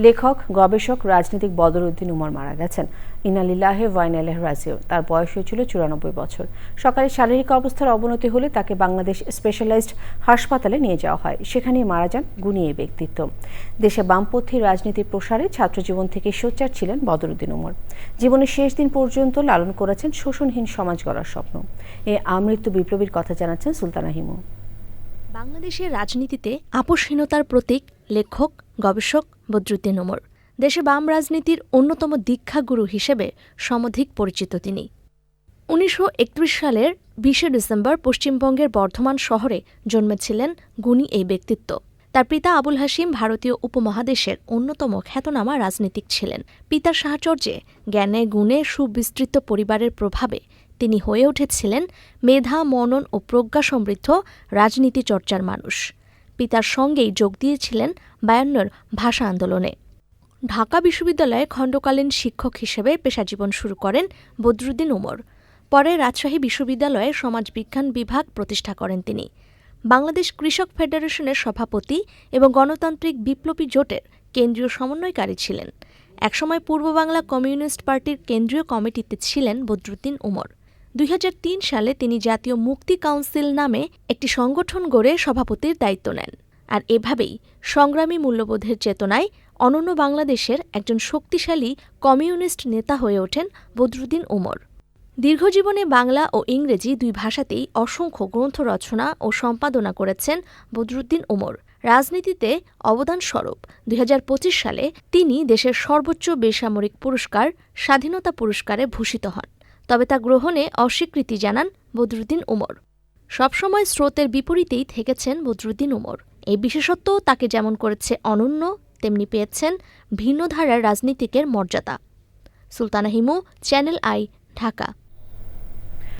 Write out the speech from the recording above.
লেখক, গবেষক, রাজনীতিক বদরউদ্দিন উমর মারা গেছেন। ইনালিল্লাহে ওয়াইনালেহ রাজিও তার বয়স হয়েছিল চুরানব্বই বছর। সকালে শারীরিক অবস্থার অবনতি হলে তাকে বাংলাদেশ স্পেশালাইজড হাসপাতালে নিয়ে যাওয়া হয়। সেখানেই মারা যান গুণী এই ব্যক্তিত্ব। দেশে বামপন্থী রাজনীতির প্রসারে ছাত্রজীবন থেকে সোচ্চার ছিলেন বদরুদ্দিন উমর। জীবনের শেষ দিন পর্যন্ত লালন করেছেন শোষণহীন সমাজ গড়ার স্বপ্ন। এ আমৃত্যু বিপ্লবীর কথা জানাচ্ছেন সুলতানা হিমু। বাংলাদেশের রাজনীতিতে আপোষহীনতার প্রতীক লেখক, গবেষক বদরুদ্দিন ওমর। দেশে বাম রাজনীতির অন্যতম দীক্ষাগুরু হিসেবে সমধিক পরিচিত তিনি। উনিশশো একত্রিশ সালের বিশে ডিসেম্বর পশ্চিমবঙ্গের বর্ধমান শহরে জন্মেছিলেন গুণী এই ব্যক্তিত্ব। তার পিতা আবুল হাসিম ভারতীয় উপমহাদেশের অন্যতম খ্যাতনামা রাজনীতিক ছিলেন। পিতার সাহচর্যে, জ্ঞানে গুণে সুবিস্তৃত পরিবারের প্রভাবে তিনি হয়ে উঠেছিলেন মেধা, মনন ও প্রজ্ঞা সমৃদ্ধ রাজনীতি চর্চার মানুষ। পিতার সঙ্গেই যোগ দিয়েছিলেন বায়ান্নর ভাষা আন্দোলনে। ঢাকা বিশ্ববিদ্যালয়ে খণ্ডকালীন শিক্ষক হিসেবে পেশাজীবন শুরু করেন বদরুদ্দিন উমর। পরে রাজশাহী বিশ্ববিদ্যালয়ে সমাজবিজ্ঞান বিভাগ প্রতিষ্ঠা করেন তিনি। বাংলাদেশ কৃষক ফেডারেশনের সভাপতি এবং গণতান্ত্রিক বিপ্লবী জোটের কেন্দ্রীয় সমন্বয়কারী ছিলেন। একসময় পূর্ব বাংলা কমিউনিস্ট পার্টির কেন্দ্রীয় কমিটিতে ছিলেন বদরুদ্দিন উমর। দুই হাজার তিন সালে তিনি জাতীয় মুক্তি কাউন্সিল নামে একটি সংগঠন গড়ে সভাপতির দায়িত্ব নেন। আর এভাবেই সংগ্রামী মূল্যবোধের চেতনায় অনন্য বাংলাদেশের একজন শক্তিশালী কমিউনিস্ট নেতা হয়ে ওঠেন বদরুদ্দিন উমর। দীর্ঘজীবনে বাংলা ও ইংরেজি দুই ভাষাতেই অসংখ্য গ্রন্থ রচনা ও সম্পাদনা করেছেন বদরুদ্দিন উমর। রাজনীতিতে অবদানস্বরূপ দুই হাজার পঁচিশ সালে তিনি দেশের সর্বোচ্চ বেসামরিক পুরস্কার স্বাধীনতা পুরস্কারে ভূষিত হন। তবে তা গ্রহণে অস্বীকৃতি জানান বদরুদ্দিন উমর সবসময় স্রোতের বিপরীতেই থেকেছেন বদরুদ্দিন উমর এই বিশেষত্ব তাকে যেমন করেছে অনন্য, তেমনি পেয়েছেন ভিন্নধারার রাজনীতিকের মর্যাদা। Sultana Himu, channel I, Dhaka.